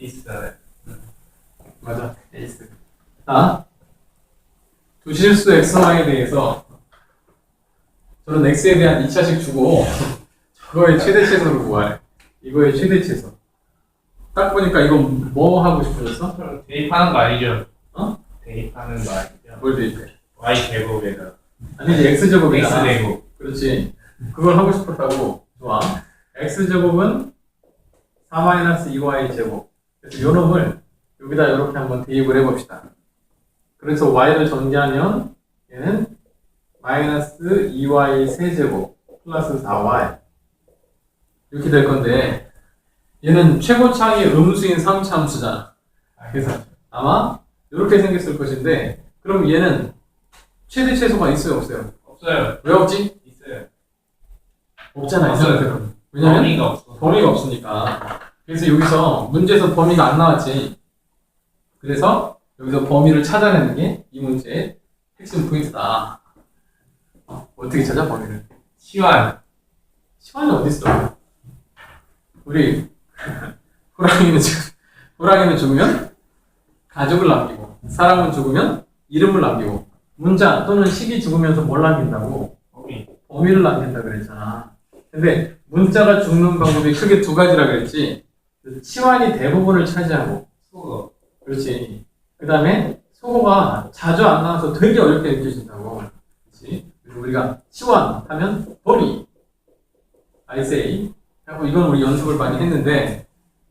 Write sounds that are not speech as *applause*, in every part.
에이스잖아요. 맞아. 에이스. 자, 두 실수 xy에 대해서 저는 x에 대한 2차식 주고 그거의 최대 최소를 구하래. 이거의 최대 최소. 딱 보니까 이거 뭐 하고? 그럼 대입하는 거 아니죠? 어? 대입하는 거 아니죠? 뭘 대입해? y 제곱에다 아니지 x제곱이잖아. x 제곱. 그렇지. 그걸 하고 싶었다고. 좋아. x제곱은 4-2y 제곱. 그래서 요 놈을 여기다 이렇게 한번 대입을 해봅시다. 그래서 y를 전개하면 얘는 마이너스 2y 세제곱 플러스 4y 이렇게 될 건데 얘는 최고차의 음수인 3차 함수잖아. 그래서 아마 이렇게 생겼을 것인데 그럼 얘는 최대 최소가 있어요 없어요? 없어요. 왜 없지? 있어요. 없잖아. 상태로는. 왜냐면 범위가 없어. 범위가 없으니까. 그래서 여기서 문제에서 범위가 안 나왔지. 그래서 여기서 범위를 찾아내는 게 이 문제의 핵심 포인트다. 어, 어떻게 찾아 범위를? 시환. 시간이 어디 있어? 우리 *laughs* 호랑이는 죽 호랑이는 죽으면 가족을 남기고 사람은 죽으면 이름을 남기고 문자 또는 식이 죽으면서 뭘 남긴다고? 범위. 범위를 남긴다 그랬잖아. 근데 문자가 죽는 방법이 크게 두 가지라 그랬지. 치환이 대부분을 차지하고, 수거. 그렇지. 그 다음에 소거가 자주 안 나와서 되게 어렵게 느껴진다고. 그렇지. 그래서 우리가 치환 하면 범위. I say. 하고 이건 우리 연습을 많이 했는데,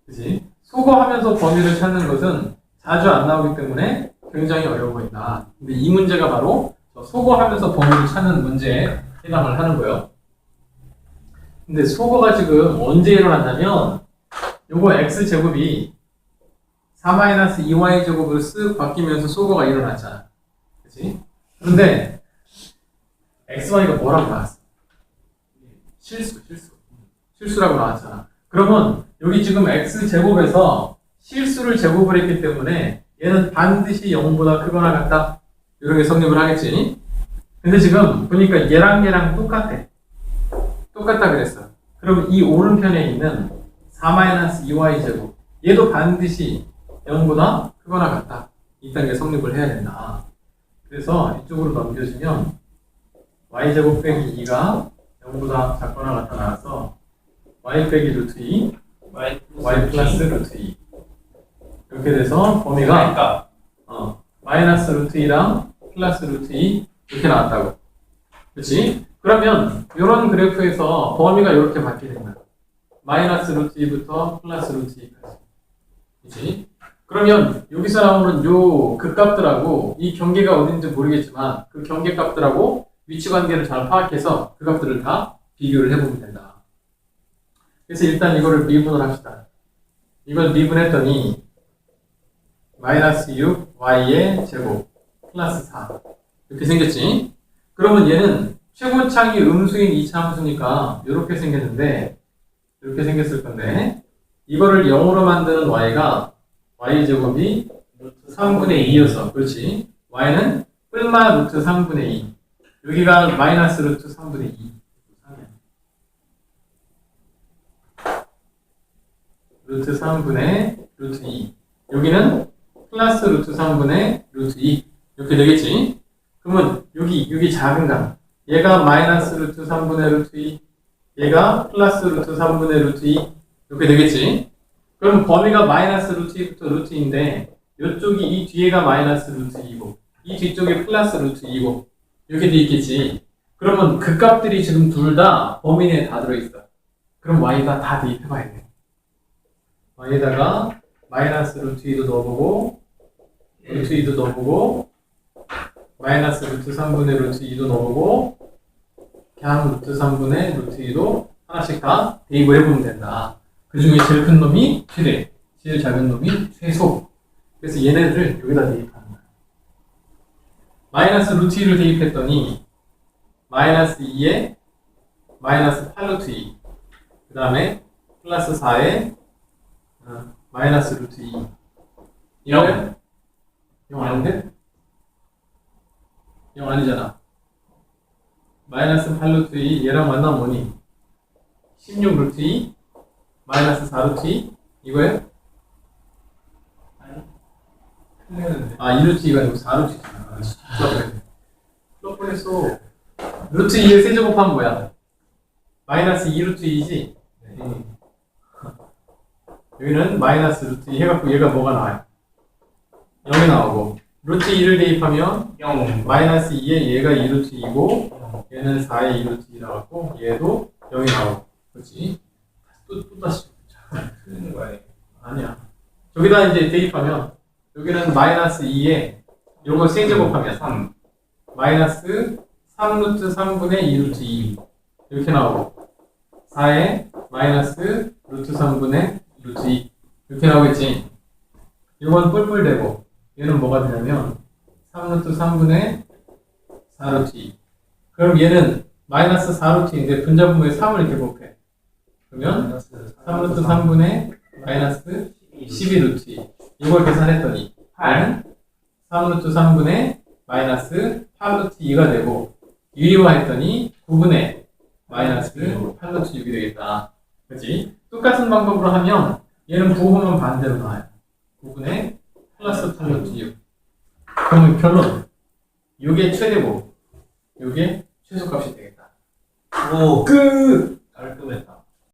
그렇지. 소거하면서 범위를 찾는 것은 자주 안 나오기 때문에 굉장히 어려워 보인다. 근데 이 문제가 바로 저 소거하면서 범위를 찾는 문제에 해당을 하는 거예요. 근데 소거가 지금 언제 일어났냐면 요거 x제곱이 4-2y 제곱으로 쓱 바뀌면서 소거가 일어났잖아. 그치? 그런데 xy가 뭐라고 나왔어? 실수, 실수. 실수라고 나왔잖아. 그러면 여기 지금 x제곱에서 실수를 제곱을 했기 때문에 얘는 반드시 0보다 크거나 같다. 이런 게 성립을 하겠지. 근데 지금 보니까 얘랑 얘랑 똑같아. 똑같다 그랬어. 그럼 이 오른편에 있는 4-2y 제곱 얘도 반드시 0보다 크거나 같다. 이딴 게 성립을 해야 된다. 그래서 이쪽으로 넘겨주면 y 제곱 빼기 2가 0보다 작거나 같다 나와서 y 빼기 루트 2, y y 플러스 루트 2 이렇게 돼서 범위가 그러니까 어, 마이너스 루트 2랑 플러스 루트 2 이렇게 나왔다고. 그렇지? 그러면 이런 그래프에서 범위가 이렇게 바뀌는 거야. 마이너스 루트 2부터 플러스 루트 2까지. 그렇지? 그러면 여기서 나오는 요 극값들하고 이 경계가 어딘지 모르겠지만 그 경계 값들하고 위치 관계를 잘 파악해서 그 값들을 다 비교를 해보면 된다. 그래서 일단 이거를 미분을 합시다. 이걸 미분했더니 마이너스 6 y의 제곱 플러스 4 이렇게 생겼지? 그러면 얘는 최고창이 음수인 2차 함수니까 이렇게 생겼는데 이렇게 생겼을 건데 이거를 0으로 만드는 y가 y 제곱이 루트 3분의 2여서 그렇지? y는 뿔마 루트 3분의 2 여기가 마이너스 루트 3분의 2 루트 3분의 루트 2 여기는 플러스 루트 3분의 루트 2 이렇게 되겠지? 그러면 여기 여기 작은 값 얘가 마이너스 루트 3분의 루트 2 얘가 플러스 루트 3분의 루트 2 이렇게 되겠지? 그럼 범위가 마이너스 루트 2부터 루트 2인데 이쪽이 이 뒤에가 마이너스 루트 2고 이 뒤쪽이 플러스 루트 2고 이렇게 돼 있겠지? 그러면 그 값들이 지금 둘 다 범위 내에 다 들어있어. 그럼 y가 다 대입해봐야 돼. y에다가 마이너스 루트 2도 넣어보고 루트 2도 넣어보고 마이너스 루트 3분의 루트 2도 넣어보고 그냥 루트 3분의 루트 2도 하나씩 다 대입을 해보면 된다. 그 중에 제일 큰 놈이 최대, 제일 작은 놈이 최소. 그래서 얘네를 여기다 거야. 마이너스 루트 2를 대입했더니 마이너스 2에 마이너스 8 루트 2. 그 다음에 플러스 4에 어, 마이너스 루트 2. 이거는 0 아닌데? 0 아니잖아. 마이너스 8 루트 2 얘랑 만나면 뭐니? 16 루트 2 마이너스 4 루트 2 이거예요? 아 2루트 2가 아니고 4루트 2잖아 아, 진짜 그럴 뻔했어 루트 2의 세제곱하면 뭐야? 마이너스 2루트 2지? 네. 여기는 마이너스 루트 2 해갖고 얘가 뭐가 나와요? 0이 나오고 루트 2를 대입하면 0. 마이너스 2에 얘가 2루트 2고 얘는 4에 2루트 2 나왔고 얘도 0이 나오고 그렇지? 또, 또 다시 틀리는 거 아니에요? 아니야 저기다 이제 대입하면 여기는 마이너스 2에 요거 세제곱하면 3. 마이너스 3루트 3분의 2루트 2 이렇게 나오고 4에 마이너스 루트 3분의 루트 2 이렇게 나오겠지 이건 뿔뿔되고 얘는 뭐가 되냐면 3루트 3분의 4루트 2 그럼 얘는 마이너스 4루트인데 분자분모에 3을 이렇게 곱해 그러면 3루트 3분의 마이너스 12루트 2 이걸 계산했더니 8 3루트 3분의 마이너스 8루트 2가 되고 유리화했더니 9분의 마이너스 8루트 6이 되겠다. 그렇지? 똑같은 방법으로 하면 얘는 부호만 반대로 나와요. 9분의 플러스 8루트 6. 그러면 결론. 요게 최대고 요게 최소값이 되겠다. 오. 끝! 깔끔했다.